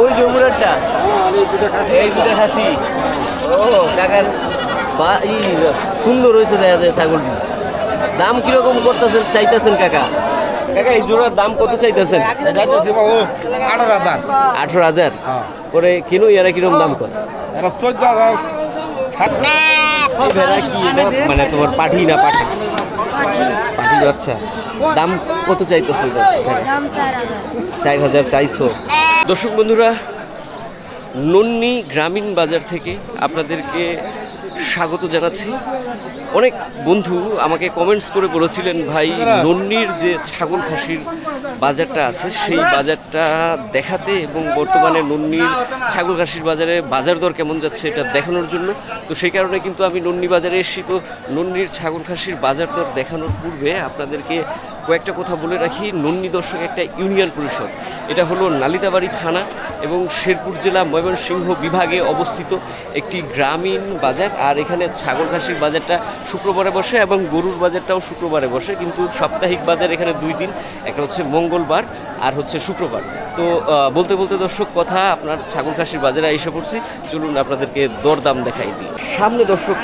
ওই জমুরারটা এই দুটা খাসি। ও কাকার বা ই সুন্দর হয়েছে দেখা যায় ছাগলটি। দাম কীরকম করতেছেন চাইতেছেন কাকা? কাকা এই জোড়ার দাম কত চাইতেছেন? আঠারো হাজার। আঠারো হাজার করে কেন এরা কীরকম দাম কর? চোদ্দ হাজার মানে তোমার পাঠি না পাঠা? পাঠি আচ্ছা। দাম কত চাইতেছো চার হাজার চাইছো? দর্শক বন্ধুরা, নন্নি গ্রামীণ বাজার থেকে আপনাদেরকে স্বাগত জানাচ্ছি। অনেক বন্ধু আমাকে কমেন্টস করে বলেছিলেন, ভাই, নন্নির যে ছাগল খাসির বাজারটা আছে, সেই বাজারটা দেখাতে এবং বর্তমানে নন্নির ছাগল খাসির বাজারে বাজার দর কেমন যাচ্ছে এটা দেখানোর জন্য। তো সেই কারণে কিন্তু আমি নন্নি বাজারে এসেছি। তো নন্নির ছাগল খাসির বাজার দর দেখানোর পূর্বে আপনাদেরকে কয়েকটা কথা বলে রাখি। নন্নি দর্শক একটা ইউনিয়ন পরিষদ। এটা হলো নালিতাবাড়ি থানা এবং শেরপুর জেলা ময়মনসিংহ বিভাগে অবস্থিত একটি গ্রামীণ বাজার। আর এখানে ছাগল ঘাসির বাজারটা শুক্রবারে বসে এবং গরুর বাজারটাও শুক্রবারে বসে। কিন্তু সাপ্তাহিক বাজার এখানে দুই দিন, একটা হচ্ছে মঙ্গলবার আর হচ্ছে শুক্রবার। তো বলতে বলতে দর্শক, কথা আপনার ছাগল ঘাসির বাজারে এসে পড়ছি। চলুন আপনাদেরকে দরদাম দেখাই দিই। সামনে দর্শক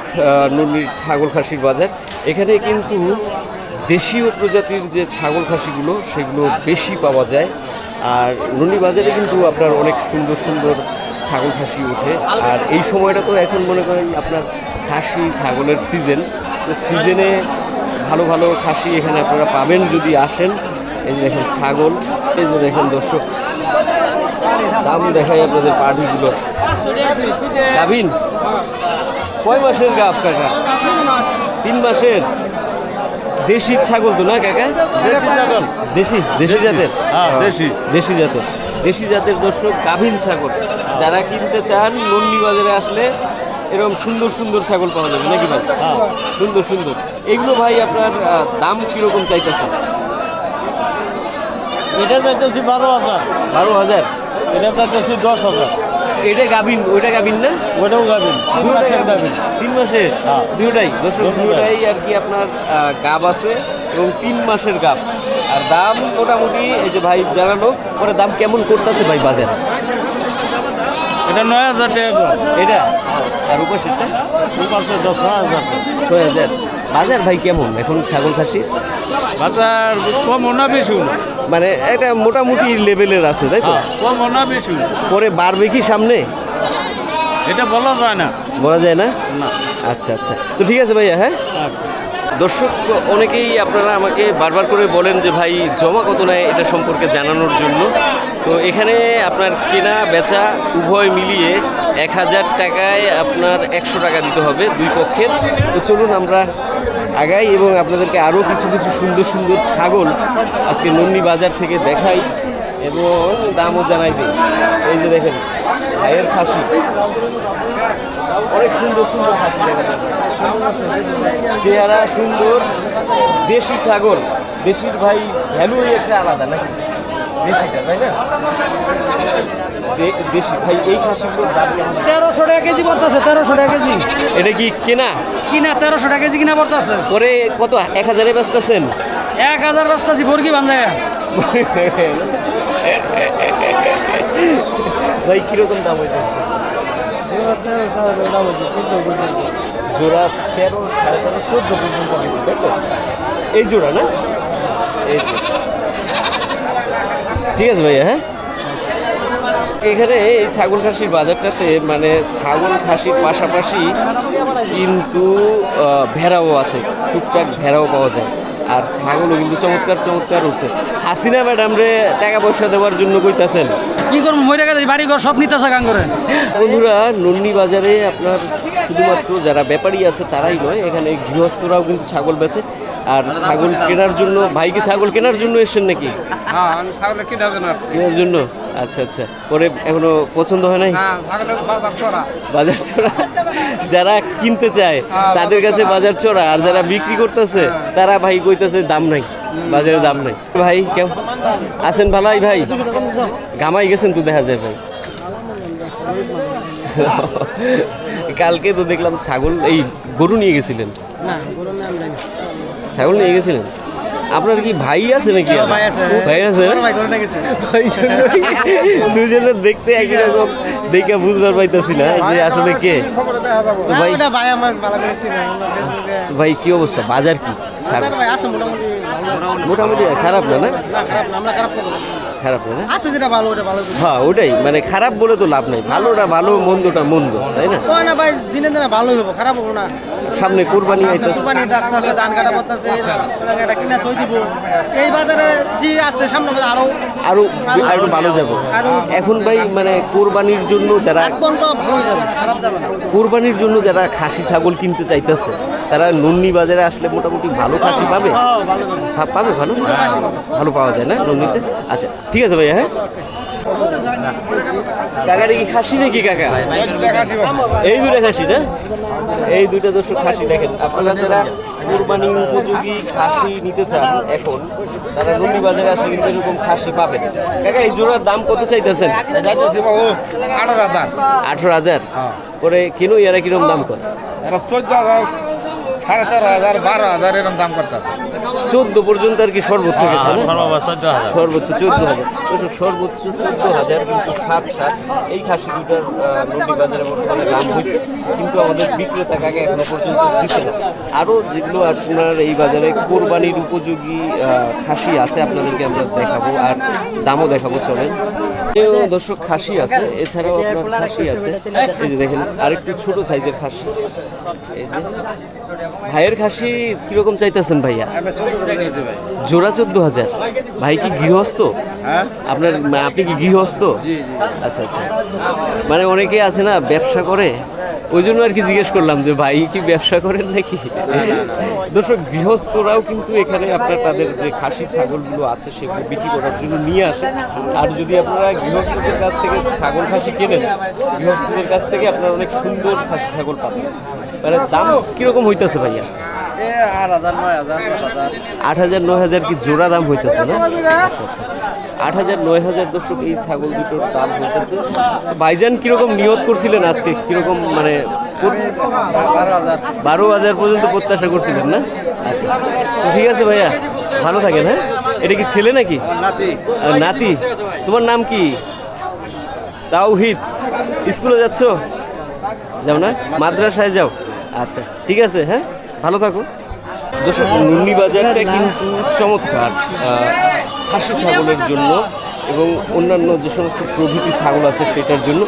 নন্দির ছাগল খাসির বাজার। এখানে কিন্তু দেশীয় প্রজাতির যে ছাগল খাসিগুলো, সেগুলো বেশি পাওয়া যায়। আর নন্দি বাজারে কিন্তু আপনার অনেক সুন্দর সুন্দর ছাগল খাসি ওঠে। আর এই সময়টা তো এখন মনে করেন আপনার খাসি ছাগলের সিজন তো সিজনে ভালো ভালো খাসি এখানে আপনারা পাবেন যদি আসেন। এই যে দেখেন ছাগল, এই যে দেখেন দর্শক, দাম দেখাই আপনাদের পার্টিগুলো। গাভিন, কয় মাসের গাভ কাকা? তিন মাসের? দেশি ছাগল তো না কাকা? দেশি ছাগল। দেশি দেশি জাতের? হ্যাঁ, দেশি। দেশি জাতের। দেশি জাতের দর্শক গাভীন ছাগল। যারা কিনতে চান নন্দি বাজারে আসলে এরকম সুন্দর সুন্দর ছাগল পাওয়া যাবে নাকি ভাই? সুন্দর সুন্দর। এগুলো ভাই আপনার দাম কীরকম চাইতেছে এটা চাইতেছি বারো হাজার। বারো হাজার? এটা দশ হাজার। এটা গাভিন ওইটা গাভিন না? ওটাও গাবেন তিন মাসের গাবেন তিন মাসের হ্যাঁ। দুটাই। দুটাই আর কি আপনার গাব আছে এবং তিন মাসের গাব। আর দাম মোটামুটি এই যে ভাই জানালো পরে দাম কেমন করতেছে ভাই বাজারে? এটা নয় হাজার টাকা এটা? আর উপাসেরটা দুই পাঁচশো দশ হাজার। ছয় হাজার। বাজার ভাই কেমন? এখন ছাগল খাসি? বাজার কম না বেশি না। মানে এটা মোটামুটি লেভেলের আছে তাই তো? হ্যাঁ, কম না বেশি। পরে বাড়বে কি সামনে? এটা বলা যায় না। বলা যায় না? না। আচ্ছা আচ্ছা। তো ঠিক আছে ভাইয়া হ্যাঁ? আচ্ছা। দর্শক অনেকেই আপনারা আমাকে বারবার করে বলেন যে ভাই জমা কত নেয় এটা সম্পর্কে জানানোর জন্য। তো এখানে আপনার কেনা বেচা উভয় মিলিয়ে এক হাজার টাকায় আপনার একশো টাকা দিতে হবে দুই পক্ষের। তো চলুন আমরা আগাই এবং আপনাদেরকে আরও কিছু কিছু সুন্দর সুন্দর ছাগল আজকে নন্দি বাজার থেকে দেখাই এবং দামও জানাই দিই। এই যে দেখেন, ভাইয়ের খাসি। অনেক সুন্দর সুন্দর খাসি দেখা যাচ্ছে চেহারা সুন্দর, দেশি ছাগল। দেশির ভাই ভ্যালুই একটা আলাদা নাকি? দেশিটা, তাই না? দেশি ভাই এই খাসিগুলোর দাম কেমন? তেরোশো টাকা কেজি পড়তেছে তেরোশো টাকা কেজি। এটা কি কেনা? কিনা তেরোশো টাকা কেজি কিনা পড়তেছে। পরে কত এক হাজারে বেচতেছেন? এক হাজার বর্গি বান্ধায় ভাই কীরকম দাম হইতে জোড়া তেরো সাড়ে তেরো চোদ্দ পর্যন্ত গেছে তাই তো? এই জোড়া না? এই ঠিক আছে ভাইয়া হ্যাঁ? এখানে এই ছাগল খাসির বাজারটাতে মানে ছাগল খাসির পাশাপাশি কিন্তু ভেড়াও আছে টুকটাক ভেড়াও পাওয়া যায়। আর ছাগলও কিন্তু চমৎকার চমৎকার উঠছে। হাসিনা ম্যাডাম রে টাকা পয়সা দেওয়ার জন্য কইতাছেন। কি করব মরে গেছে বাড়ি ঘর সব নিতেছে গান করে বন্ধুরা নন্দি বাজারে আপনার শুধুমাত্র যারা ব্যাপারী আছে তারাই নয় এখানে গৃহস্থরাও কিন্তু ছাগল বেচে। আর ছাগল কেনার জন্য ভাই কি ছাগল কেনার জন্য এসেছেন নাকি? হ্যাঁ কেনার জন্য আচ্ছা আচ্ছা। পরে এখনও পছন্দ হয় নাই? বাজার চড়া। বাজার চোরা যারা কিনতে চায় হ্যাঁ, তাদের কাছে বাজার চোরা আর যারা বিক্রি করতেছে তারা ভাই কইতেছে দাম নাই। বাজারে দাম নাই। ভাই কেমন আছেন ভালাই ভাই? গামাই গেছেন তো দেখা যায় ভাই। কালকে তো দেখলাম ছাগল এই গরু নিয়ে গেছিলেন। না গরু ছাগল নিয়ে গেছিলেন? আপনার কি ভাই আছে নাকি? ভাই আছে। ভাই আছে? দুজনের দেখতে একই রকম দেখে বুঝবার পাইতেছি না যে আসলে কে। ভাই ভাই আমার কি অবস্থা? বাজার কি? আছে মোটামুটি মোটামুটি খারাপ না না? খারাপ না আমরা খারাপ খারাপ না না? আছে যেটা ভালো ওটা ভালো। হ্যাঁ ওটাই। মানে খারাপ বলে তো লাভ নাই। ভালোটা ভালো মন্দটা মন্দ তাই না? না ভাই দিনে দিনে ভালোই হব খারাপ হব না। সামনে কোরবানি আইতেছে কুরবানি আসতে ধান কাটা পড়তেছে এটা কিনা থই দিব। এই বাজারে যে আছে সামনে আরও আরও আরও ভালো যাব। এখন ভাই মানে কোরবানির জন্য যারা এক পর্যন্ত ভালোই যাবে খারাপ যাবে না। কোরবানির জন্য যারা খাসি ছাগল কিনতে চাইতেছে তারা নন্নি বাজারে আসলে মোটামুটি ভালো খাসি পাবে? হ্যাঁ, ভালো ভালো হ্যাঁ, পাবে ভালো? ভালো পাওয়া যায় না নন্দিতে আচ্ছা ঠিক আছে ভাইয়া হ্যাঁ? কাকাটা কি খাসি নাকি কাকা? এই দুটা খাসি না? এই দুইটা দর্শক খাসি দেখেন। আপনারা যারা কোরবানি উপযোগী খাসি নিতে চান এখন তারা নন্দি বাজারে আসলে কিন্তু এরকম খাসি পাবেন। কাকা এই জোড়ার দাম কত চাইতেছেন? আঠারো হাজার। আঠারো হাজার? হ্যাঁ। পরে কেন এরা কীরকম দাম করে? চোদ্দ হাজার সাড়ে তেরো হাজার বারো হাজার এরকম দাম করতেছে। চোদ্দ পর্যন্ত আর কি সর্বোচ্চ গেছে সর্বোচ্চ চোদ্দ হাজার। সর্বোচ্চ চোদ্দ হাজার ওইসব সর্বোচ্চ চোদ্দ হাজার কিন্তু সাত সাত। এই খাসি দুটার নদী বাজারে বর্তমানে দাম হয়েছে কিন্তু আমাদের বিক্রেতা কাকে এখনও পর্যন্ত দিচ্ছে না। আরও যেগুলো আপনার এই বাজারে কোরবানির উপযোগী আহ, খাসি আছে আপনাদেরকে আমরা দেখাবো। আর দামও দেখাবো চলেন। দর্শক খাসি আছে এছাড়াও আপনার খাসি আছে। এই যে দেখেন আরেকটু ছোট সাইজের খাসি। এই যে। ভাইয়ের খাসি কীরকম চাইতেছেন ভাইয়া? জোড়া চোদ্দ হাজার। ভাই কি গৃহস্থ? হ্যাঁ। আপনার আপনি কি গৃহস্থ? আচ্ছা আচ্ছা। মানে অনেকে আছে না ব্যবসা করে ওই জন্য আর কি জিজ্ঞেস করলাম যে ভাই কি ব্যবসা করেন নাকি? দর্শক গৃহস্থরাও কিন্তু এখানে আপনার তাদের যে খাসি ছাগলগুলো আছে সেগুলো বিক্রি করার জন্য নিয়ে আসে। আর যদি আপনারা গৃহস্থদের কাছ থেকে ছাগল খাসি কেনেন গৃহস্থদের কাছ থেকে আপনারা অনেক সুন্দর খাসি ছাগল পাবেন। মানে দাম কীরকম হইতেছে ভাইয়া? আট হাজার নয় হাজার কি জোড়া দাম হইতেছে না? আচ্ছা আচ্ছা আট হাজার নয় হাজার দর্শক এই ছাগল দুটোর দাম হইতেছে। ভাইজান কীরকম নিয়ত করছিলেন আজকে? কীরকম মানে বারো হাজার। পর্যন্ত প্রত্যাশা করছিলেন না? আচ্ছা। ঠিক আছে ভাইয়া ভালো থাকেন হ্যাঁ? এটা কি ছেলে নাকি? নাতি। নাতি। তোমার নাম কি? তাওহিদ। স্কুলে যাচ্ছ? যাও না? মাদ্রাসায় যাও। আচ্ছা ঠিক আছে হ্যাঁ? ভালো থাকো। দর্শক নুন্নি বাজারটা কিন্তু চমৎকার খাসি ছাগলের জন্য এবং অন্যান্য যে সমস্ত প্রভৃতি ছাগল আছে সেটার জন্য।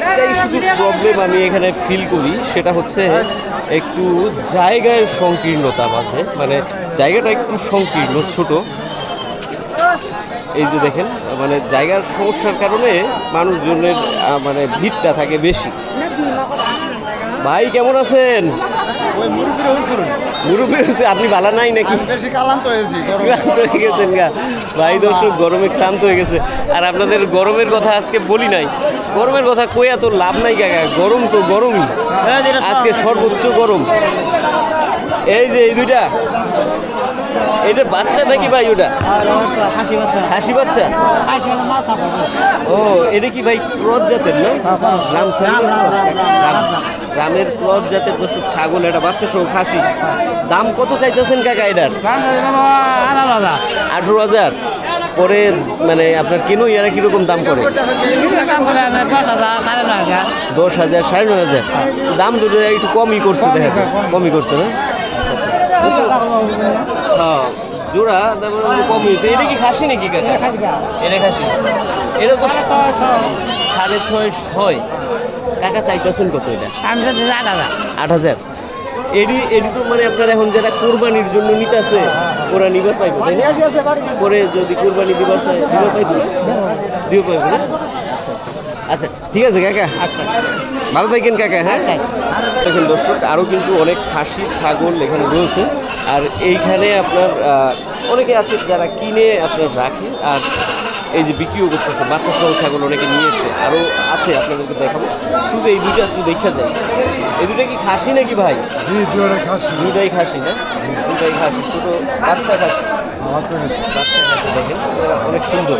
একটাই শুধু প্রবলেম আমি এখানে ফিল করি সেটা হচ্ছে একটু জায়গায় সংকীর্ণতা আছে মানে জায়গাটা একটু সংকীর্ণ ছোট। এই যে দেখেন মানে জায়গার সমস্যার কারণে মানুষজনের মানে ভিড়টা থাকে বেশি। ভাই কেমন আছেন? ওই করুন আপনি বালা নাই নাকি? বেশি কালান্ত হয়েছি ক্লান্ত হয়ে গেছেন গা। ভাই দর্শক গরমে ক্লান্ত হয়ে গেছে। আর আপনাদের গরমের কথা আজকে বলি নাই। গরমের কথা কই এত লাভ নাই কাকা গরম তো গরমই। আজকে সর্বোচ্চ গরম। এই যে এই দুইটা। এটা বাচ্চা নাকি ভাই ওটা? হাসি বাচ্চা? ও এটা কি ভাই ক্রস জাতের না? রাম ছাগল? রামের ক্রস জাতের দর্শক ছাগল এটা বাচ্চা সহ খাসি। দাম কত চাইতেছেন কাকা এটার? আঠারো হাজার। পরে মানে আপনার কেন ইয়ারা কীরকম দাম করে? দশ হাজার সাড়ে নয় হাজার। দাম দুটো একটু কমই করছে দেখা কমই করছে না। হ্যাঁ জোড়া দাম কম হয়েছে। এটা কি খাসি নাকি কাকা এটা খাসি এটা তো সাড়ে ছয় ছয়। কাকা চাইতেছেন কত এটা? আট হাজার। এডি এডি তো মানে আপনার এখন যারা কোরবানির জন্য নিতেছে ওরা নিবার পাইবে তাই না? পরে যদি কোরবানি দিবার চায় দিবার পাইবে দিবার পাইবে না? আচ্ছা আচ্ছা আচ্ছা ঠিক আছে কাকা। আচ্ছা ভালো থাকেন কাকা হ্যাঁ? দেখেন দর্শক আরও কিন্তু অনেক খাসি ছাগল এখানে রয়েছে। আর এইখানে আপনার অনেকে আছে যারা কিনে আপনার রাখে। আর এই যে বিক্রিও করতেছে বাচ্চা সহ ছাগল অনেকে নিয়ে এসে। আরও আছে আপনাদেরকে দেখাবো। শুধু এই দুইটা একটু দেখা যায় এই দুটা কি খাসি নাকি ভাই? দুটাই খাসি। না? দুটাই খাসি ছোটো বাচ্চা খাসি। বাচ্চা খাসি। দেখেন অনেক সুন্দর।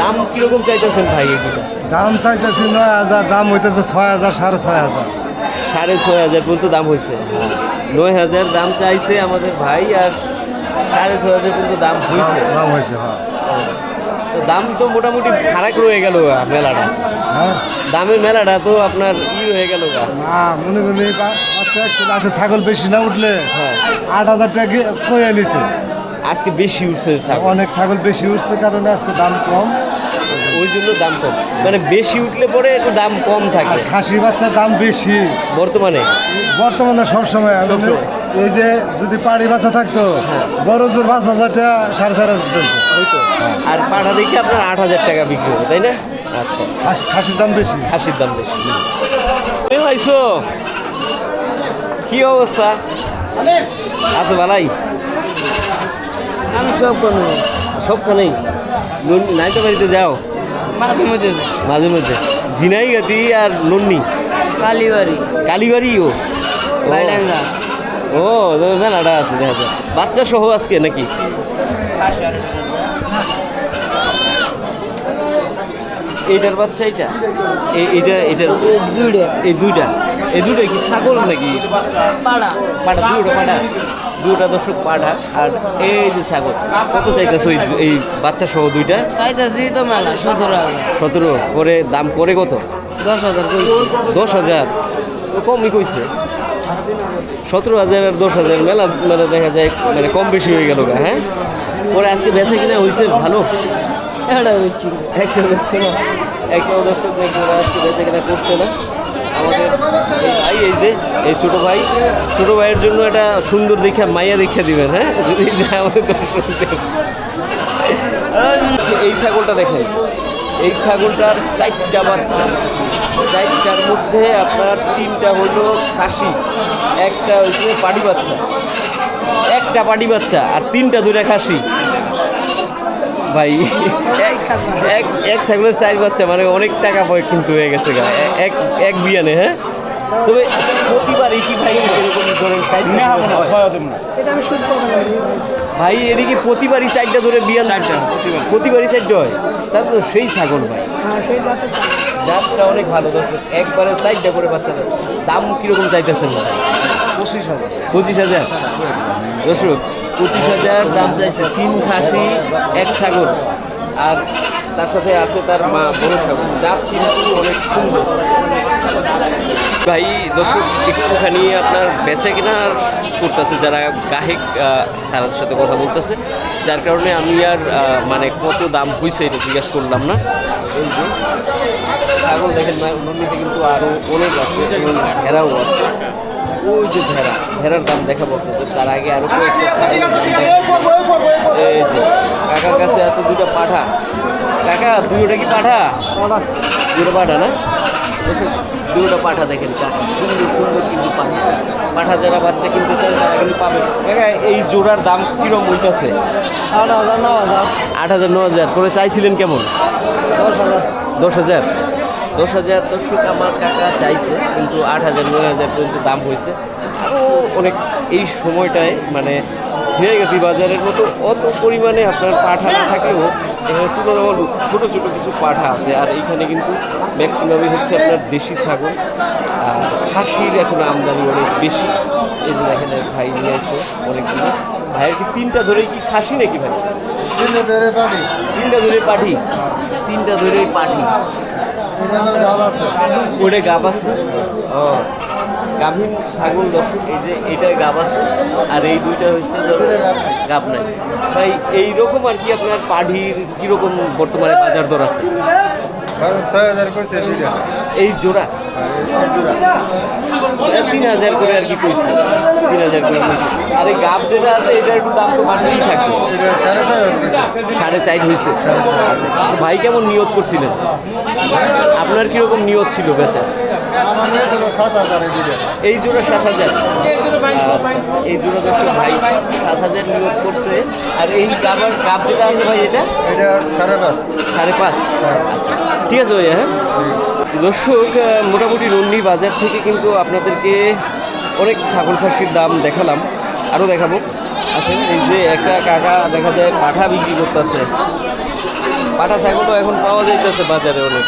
দাম কীরকম চাইতেছেন ভাই দুটো দাম চাইতেছি নয় হাজার দাম হইতেছে ছয় হাজার সাড়ে ছয় হাজার। সাড়ে ছয় হাজার পর্যন্ত দাম হয়েছে নয় হাজার দাম চাইছে আমাদের ভাই আর সাড়ে ছয় হাজার কিন্তু দাম হয়েছে দাম হয়েছে হ্যাঁ। তো দাম তো মোটামুটি খারাপ রয়ে গেল মেলাটা। হ্যাঁ। দামের মেলাটা তো আপনার ই হয়ে গেল না মনে করি আছে ছাগল বেশি না উঠলে হ্যাঁ। আট হাজার টাকা কয়ে নিত? আজকে বেশি উঠছে অনেক ছাগল বেশি উঠছে কারণে আজকে দাম কম। ওই জন্য দাম কম। মানে বেশি উঠলে পরে একটু দাম কম থাকে। খাসি বাচ্চার দাম বেশি। বর্তমানে? বর্তমানে সবসময়। এই যে যদি পাড়ি বাচ্চা থাকতো বড় জোর পাঁচ হাজার টাকা সাড়ে চার হাজার আর পাঠা দেখে আপনার আট হাজার টাকা বিক্রি হবে তাই না? আচ্ছা খাসি- খাসির দাম বেশি। খাসির দাম বেশি। এ ভাইসো কি অবস্থা? আছো ভালাই? আমি সব কোনো সবখানেই নাইতে বাড়িতে যাও। মাঝে মধ্যে মাঝে মধ্যে। ঝিনাই গাতি আর নন্নি? কালীবাড়ি। কালীবাড়ি ও? বাইডাঙ্গা। ও মেলাটা আছে দেখা যায় বাচ্চা সহ আজকে নাকি? এইটার বাচ্চা এইটা? এই- এইটা এটার দুইটা। এই দুইটা? এই দুইটা কি ছাগল নাকি? পাড়া। পাঠা দুটো পাঠা দুটা দর্শক পাঠা আর এই যে ছাগল কত চাইতেছে এই বাচ্চা সহ দুইটা? চাইতেছি তো মেলা সতেরো সতেরো করে দাম করে কত? দশ হাজার দশ হাজার? কমই কইছে। সতেরো হাজার আর দশ হাজার মেলা মানে দেখা যায় মানে কম বেশি হয়ে গেল গা হ্যাঁ? পরে আজকে বেচা কিনা হয়েছে ভালো? একটা হচ্ছে। না। একটাও দর্শক দেখব আজকে বেচা কিনা করছে না। আমাদের ভাই এই যে, এই ছোটো ভাই। ছোটো ভাইয়ের জন্য একটা সুন্দর দেখে মাইয়া দেখে দিবেন হ্যাঁ? যদি আমাদের এই ছাগলটা দেখেন। এই ছাগলটার চারটা বাচ্চা। চারটার মধ্যে আপনার তিনটা হলো খাসি, একটা হচ্ছে পাটি বাচ্চা। একটা পাটি বাচ্চা আর তিনটা দুটা খাসি। ভাই। এক এক ছাগলের চার বাচ্চা মানে অনেক টাকা পয় কিন্তু হয়ে গেছে গা। এক এক বিয়ানে হ্যাঁ? তবে প্রতিবারই কি ভাই এরকম ধরেন ভাই এদিকে প্রতিবারই চারটা ধরে বিয়ান প্রতিবারই চারটা হয়। তাহলে তো সেই ছাগল ভাই। জাতটা অনেক ভালো দর্শক। একবারে চারটা করে বাচ্চা দাম কীরকম চাইতেছেন ভাই? পঁচিশ হাজার। পঁচিশ হাজার? দর্শক পঁচিশ হাজার দাম চাইছে তিন খাসি এক ছাগল। আর তার সাথে আছে তার মা বড় ছাগল। জাত কিন্তু অনেক সুন্দর। ভাই দর্শক একটুখানি আপনার বেচা কিনা করতেছে যারা গাহেক তাদের সাথে কথা বলতেছে। যার কারণে আমি আর মানে কত দাম হয়েছে এটা জিজ্ঞাসা করলাম না। এই যে ছাগল দেখেন নন্দিতে কিন্তু আরও অনেক আছে ভেড়াও আছে। ওই যে ভেড়া ভেড়ার দাম দেখাবো আপনাদের তার আগে আরও। এই যে কাকার কাছে আছে দুটো পাঠা। কাকা দুটোটা কি পাঠা? দুটো পাঠা না? দুটো পাঠা দেখেন কাকা সুন্দর সুন্দর কিন্তু পাঠা। পাঠা যারা বাচ্চা কিনতে চান তারা কিন্তু পাবে। কাকা এই জোড়ার দাম কীরকম হইতেছে? আট হাজার ন হাজার। আট হাজার ন হাজার করে চাইছিলেন কেমন? দশ হাজার। দশ হাজার। দশ হাজার দর্শক আমার কাকা চাইছে কিন্তু আট হাজার নয় হাজার পর্যন্ত দাম হয়েছে। আরও অনেক এই সময়টায় মানে ঝিনাইগাতি বাজারের মতো অত পরিমাণে আপনার পাঠা না থাকলেও এখানে তুলনামূলক ছোটো ছোটো কিছু পাঠা আছে আর এইখানে কিন্তু ম্যাক্সিমামই হচ্ছে আপনার দেশি ছাগল আর খাসির এখন আমদানি অনেক বেশি এই যে এক ভাই নিয়ে আসে অনেকগুলো। ভাইয়ের কি তিনটা ধরেই কি খাসি নাকি ভাই? তিনটে ধরে পাবি তিনটা ধরে পাঠি? তিনটা ধরে পাঠি। ওটা গাব আছে। ও, গাভীর ছাগল দর্শক এই যে এটা গাব আছে। আর এই দুইটা হচ্ছে গাব নাই। ভাই, এইরকম আর কি আপনার পাঠির কীরকম বর্তমানে বাজার দর আছে? ছয় হাজার কইছে দুইটা। এই জোড়া? তিন হাজার করে আর কি কইছে। তিন হাজার করে আর এই গাব যেটা আছে এটা একটু দাম তো বাড়তেই থাকে। সাড়ে চার হয়েছে আচ্ছা ভাই কেমন নিয়োগ করছিলেন? আপনার কীরকম নিয়োগ ছিল বেচা? আমার সাত হাজার এই জোড়া সাত হাজার। আচ্ছা, এই জোড়া দর্শক ভাই সাত হাজার নিয়োগ করছে। আর এই গাবার কাপ যেটা আছে ভাই এটা? এটা সাড়ে পাঁচ। সাড়ে পাঁচ। আচ্ছা ঠিক আছে ভাইয়া হ্যাঁ? দর্শক মোটামুটি রন্ডি বাজার থেকে কিন্তু আপনাদেরকে অনেক ছাগল খাসির দাম দেখালাম। আরও দেখাবো। আসেন এই যে একটা কাকা দেখা যায় পাঠা বিক্রি করতেছে। পাঠা ছাগলও এখন পাওয়া যাইতেছে বাজারে অনেক।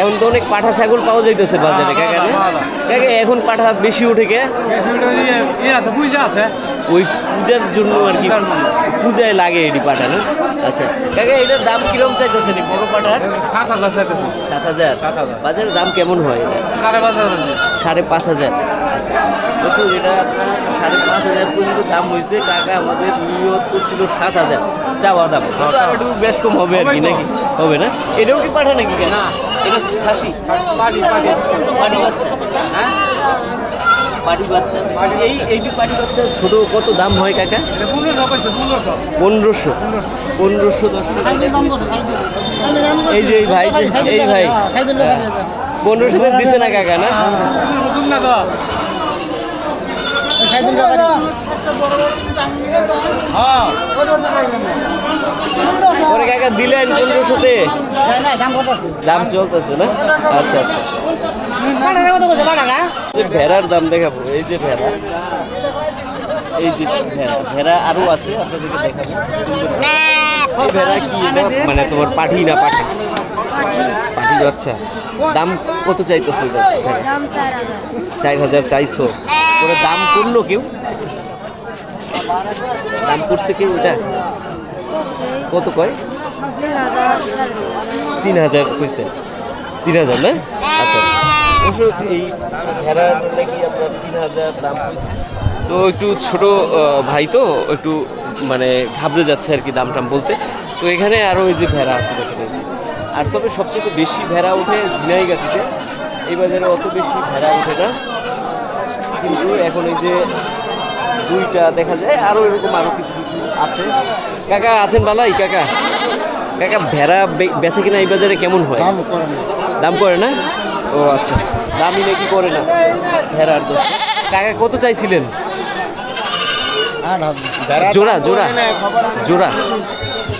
এখন তো অনেক পাঠা ছাগল পাওয়া যাইতেছে বাজারে কাকা এখন পাঠা বেশি উঠে কে আছে। ওই পূজার জন্য আর কি পূজায় লাগে এটি পাটা না আচ্ছা কাকা এটার দাম কীরকম চাইতেছেন বড় পাটার সাত হাজার সাত হাজার। বাজারের দাম কেমন হয়? সাড়ে পাঁচ হাজার সাড়ে পাঁচ হাজার। আচ্ছা আচ্ছা। এটা আপনার সাড়ে পাঁচ হাজার পর্যন্ত দাম হয়েছে। কাকা আমাদের নিয়ত করছিল সাত হাজার। চাওয়া দাম। একটু বেশ কম হবে আর কি নাকি? হবে না? এটাও কি পাঠা নাকি না। এটা খাসি? পাটি পাটি পাটি বাচ্চা হ্যাঁ? পাটি বাচ্চা এই এইটি পাটি বাচ্চা ছোট কত দাম হয় কাকা? পনেরোশো? পনেরোশো। দশ এই যে এই ভাই যে- এই ভাই। পনেরোশো দিছে না কাকা না? হ্যাঁ পরে কাকা দিলেন পনেরোশোতে দাম চলতেছে না? আচ্ছা আচ্ছা। ভেড়ার দাম দেখাবো, এই যে ভেড়া। এই যে ভেড়া ভেড়া আরও আছে, আপনাদেরকে দেখাবো। ভেড়া কি মানে তোমার পাঠি না পাঠি? পাঠি আচ্ছা দাম কত চাইতেছো চার হাজার চাইছো। ওরা দাম করল কেউ? দাম করছে কেউ সেই কত কয়? তিন হাজার কইছে। তিন হাজার না? আচ্ছা। এই আপনার তিন হাজার দাম তো একটু ছোট ভাই তো, একটু মানে ঘাবড়ে যাচ্ছে আর কি দাম টাম বলতে। তো এখানে আরও ওই যে ভেড়া আছে আর তবে সবচেয়ে বেশি ভেড়া ওঠে ঝিনাইগাছিতে। এই বাজারে অত বেশি ভেড়া ওঠে না। কিন্তু এখন এই যে দুইটা দেখা যায় আরও এরকম আরও কিছু কিছু আছে। কাকা আছেন বালাই? কাকা কাকা ভেড়া বেচে কিনা এই বাজারে কেমন হয়? দাম করে না। ও আচ্ছা দামই নাকি করে না? ভেড়ার দোষ। কাকা কত চাইছিলেন? জোড়া জোড়া। জোড়া।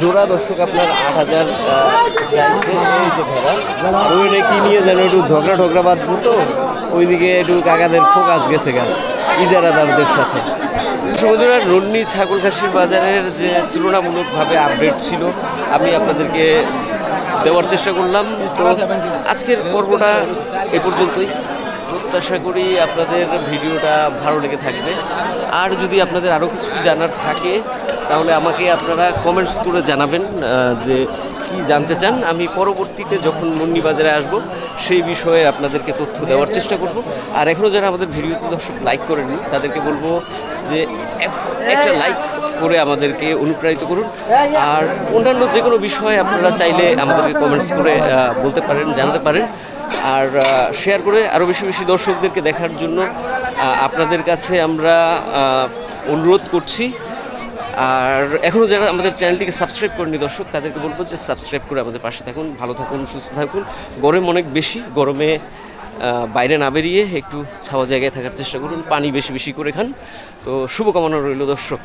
জোড়া দর্শক আপনার আট হাজার ওই নাকি নিয়ে যেন একটু ঝগড়া ঠগড়া বাঁধবো তো। ওইদিকে একটু কাকাদের ফোকাস গেছে গা। ইজারাদারদের সাথে। সমুদ্রের রন্নি ছাগল খাসির বাজারের যে তুলনামূলকভাবে আপডেট ছিল, আমি আপনাদেরকে দেওয়ার চেষ্টা করলাম। তো আজকের পর্বটা এ পর্যন্তই। প্রত্যাশা করি আপনাদের ভিডিওটা ভালো লেগে থাকবে। আর যদি আপনাদের আরও কিছু জানার থাকে, তাহলে আমাকে আপনারা কমেন্টস করে জানাবেন যে কি জানতে চান, আমি পরবর্তীতে যখন মুন্নি বাজারে আসব, সেই বিষয়ে আপনাদেরকে তথ্য দেওয়ার চেষ্টা করব। আর এখনও যারা আমাদের ভিডিওতে দর্শক লাইক করেনি তাদেরকে বলব যে এক- একটা লাইক করে আমাদেরকে অনুপ্রাণিত করুন। আর অন্যান্য যে কোনো বিষয়ে আপনারা চাইলে আমাদেরকে কমেন্টস করে বলতে পারেন, জানাতে পারেন। আর শেয়ার করে আরও বেশি বেশি দর্শকদেরকে দেখার জন্য আপনাদের কাছে আমরা অনুরোধ করছি। আর এখনও যারা আমাদের চ্যানেলটিকে সাবস্ক্রাইব করেনি দর্শক, তাদেরকে বলব যে সাবস্ক্রাইব করে আমাদের পাশে থাকুন, ভালো থাকুন, সুস্থ থাকুন। গরম অনেক বেশি, গরমে বাইরে না বেরিয়ে একটু ছাওয়া জায়গায় থাকার চেষ্টা করুন, পানি বেশি বেশি করে খান। তো শুভকামনা রইল দর্শক।